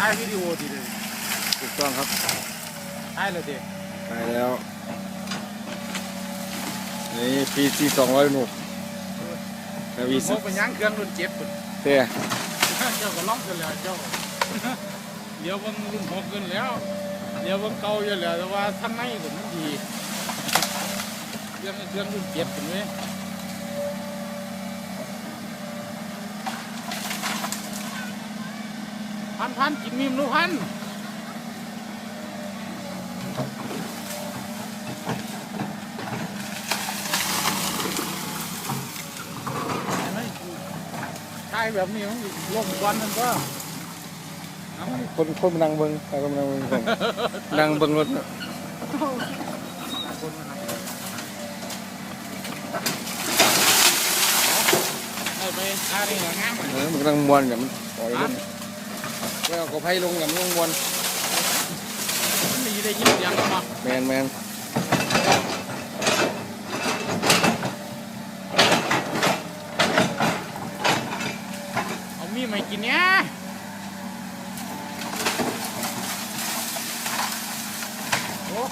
ถ่ายวิดีโอดีเลยถูกต้องครับถ่ายเลยดิไปแล้ว นี่พีซีสองร้อยหนุกแล้ววีพกไปย่างเครื่องรุ่นเจ็บพุ่นเต้เจ้าก็ร้องกันแล้วเจ้าเดี๋ยวเบิ่งรุ่นหกกันแล้ว เดี๋ยวเบิ่งเก่าอยู่แล้วแต่ว่าทางในก็มันดีเครื่องเครื่องรุ่นเจ็บพุ่นเว้ย พันพันกินมีมลูกพันเห็นไหมถ่ายแบบนี้มันลงควันมันก็คนคนมานั่งเบิ้งใครก็มานั่งเบิ้งผมนั่งเบิ้งรถน่ะเอาไปท่านี่เหรองามเออมันกำลังมวนเนี่ยมันปล่อยรถ ไม่เอากระไพลงเนี่ยมันกำลังมวนมันมีได้ยินเสียงมาแมนแมนเอามีดมากินเนี้ยโอ้